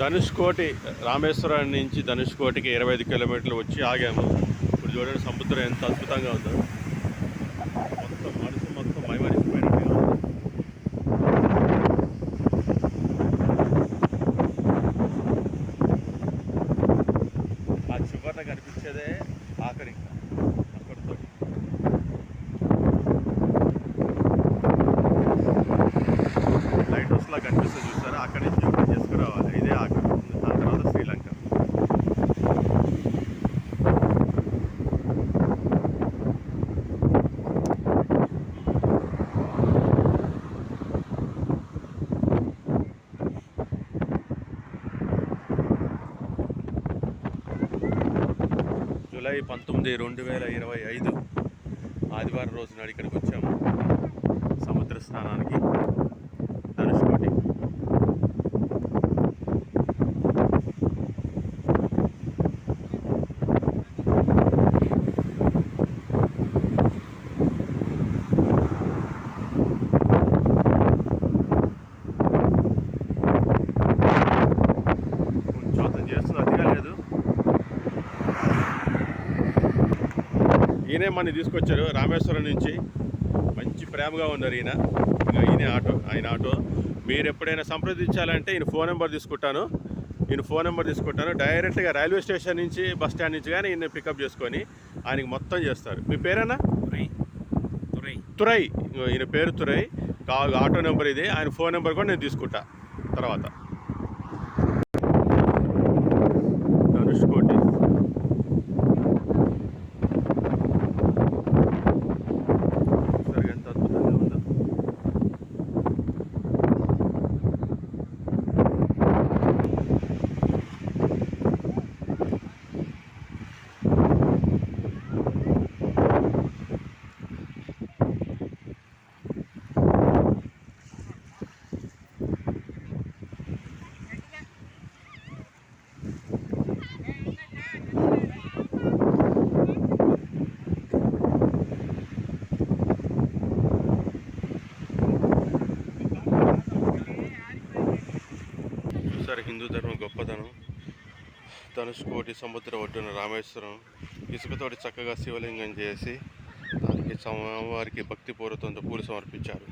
ధనుష్కోటి రామేశ్వరం నుంచి ధనుష్కోటికి ఇరవై ఐదు కిలోమీటర్లు వచ్చి ఆగాము. ఇప్పుడు చూడండి సముద్రం ఎంత అద్భుతంగా ఉందో. మొత్తం మనసు మొత్తం మైమరిసిపోయినట్టుగా ఆ చివరన కనిపించేదే ఆఖరి జూలై పంతొమ్మిది రెండు వేల ఇరవై ఐదు ఆదివారం రోజున ఇక్కడికి వచ్చాము. సముద్ర స్నానానికి ధనుష్కోటి చేస్తున్నారు. ఈయనే మన తీసుకొచ్చారు రామేశ్వరం నుంచి. మంచి ప్రేమగా ఉన్నారు ఈయన. ఈయన ఆటో ఆయన ఆటో. మీరు ఎప్పుడైనా సంప్రదించాలంటే ఈయన ఫోన్ నెంబర్ తీసుకుంటాను. ఈయన ఫోన్ నెంబర్ తీసుకుంటాను. డైరెక్ట్గా రైల్వే స్టేషన్ నుంచి బస్ స్టాండ్ నుంచి కానీ ఈయన పికప్ చేసుకొని ఆయనకి మొత్తం చేస్తారు. మీ పేరేనా తురై. తురై. తురై. ఈయన పేరు తురై. ఆటో నెంబర్ ఇది. ఆయన ఫోన్ నెంబర్ కూడా నేను తీసుకుంటా. తర్వాత ధనుష్కోటి చూసారు ఎంత అద్భుతంగా ఉందో చూసారు హిందూ ధర్మం గొప్పతనం. ధనుష్కోటి సముద్ర ఒడ్డున రామేశ్వరం ఇసుకతోటి చక్కగా శివలింగం చేసి దానికి స్వామివారికి భక్తిపూర్వకంతో పూలు సమర్పించారు.